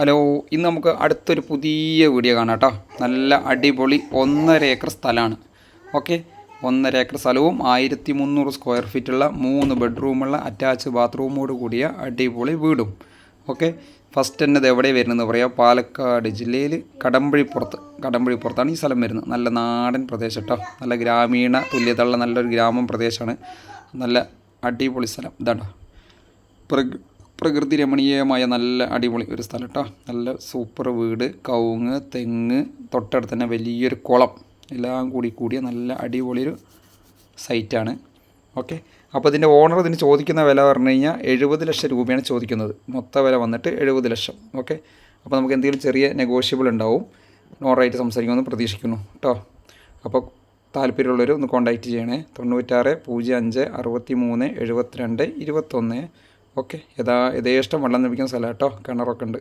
Hello ഇന്ന് നമുക്ക് അടുത്തൊരു പുതിയ വീഡിയോ കാണാം കേട്ടോ. നല്ല അടിപൊളി ഒന്നര ഏക്കർ സ്ഥലമാണ്. ഓക്കെ? ഒന്നര ഏക്കർ സ്ഥലവും ആയിരത്തി മുന്നൂറ് സ്ക്വയർ ഫീറ്റുള്ള മൂന്ന് ബെഡ്റൂമുള്ള അറ്റാച്ച് ബാത്റൂമോട് കൂടിയ അടിപൊളി വീടും. ഓക്കെ? ഫസ്റ്റ് തന്നെ ഇത് എവിടെ വരുന്നത് പറയാം. പാലക്കാട് ജില്ലയിൽ കടമ്പഴിപ്പുറത്ത്. കടമ്പഴിപ്പുറത്താണ് ഈ സ്ഥലം വരുന്നത്. നല്ല നാടൻ പ്രദേശം കേട്ടോ. നല്ല ഗ്രാമീണ തുല്യതയുള്ള നല്ലൊരു ഗ്രാമം പ്രദേശമാണ്. നല്ല അടിപൊളി സ്ഥലം. ഇതാണ് പ്രകൃതി രമണീയമായ നല്ല അടിപൊളി ഒരു സ്ഥലം കേട്ടോ നല്ല സൂപ്പർ വീട് കവുങ്ങ് തെങ്ങ് തൊട്ടടുത്ത് തന്നെ വലിയൊരു കുളം. എല്ലാം കൂടി കൂടിയ നല്ല അടിപൊളി ഒരു സൈറ്റാണ് ഓക്കെ അപ്പോൾ ഇതിന്റെ ഓണർ ഇതിന് ചോദിക്കുന്ന വില പറഞ്ഞു കഴിഞ്ഞാൽ എഴുപത് ലക്ഷം രൂപയാണ് ചോദിക്കുന്നത്. മൊത്ത വില വന്നിട്ട് എഴുപത് ലക്ഷം. ഓക്കെ അപ്പോൾ നമുക്ക് എന്തെങ്കിലും ചെറിയ നെഗോഷ്യബിൾ ഉണ്ടാവും. നോറായിട്ട് സംസാരിക്കുമെന്ന് പ്രതീക്ഷിക്കുന്നു. കേട്ടോ അപ്പോൾ താല്പര്യമുള്ളവർ ഒന്ന് കോൺടാക്റ്റ് ചെയ്യണേ. തൊണ്ണൂറ്റാറ് പൂജ്യം അഞ്ച് അറുപത്തി മൂന്ന് എഴുപത്തിരണ്ട് ഇരുപത്തൊന്ന് ഓക്കെ. യഥാ യഥേഷ്ടം വെള്ളം ലഭിക്കുന്ന സ്ഥലം കേട്ടോ. കിണറൊക്കെ ഉണ്ട്.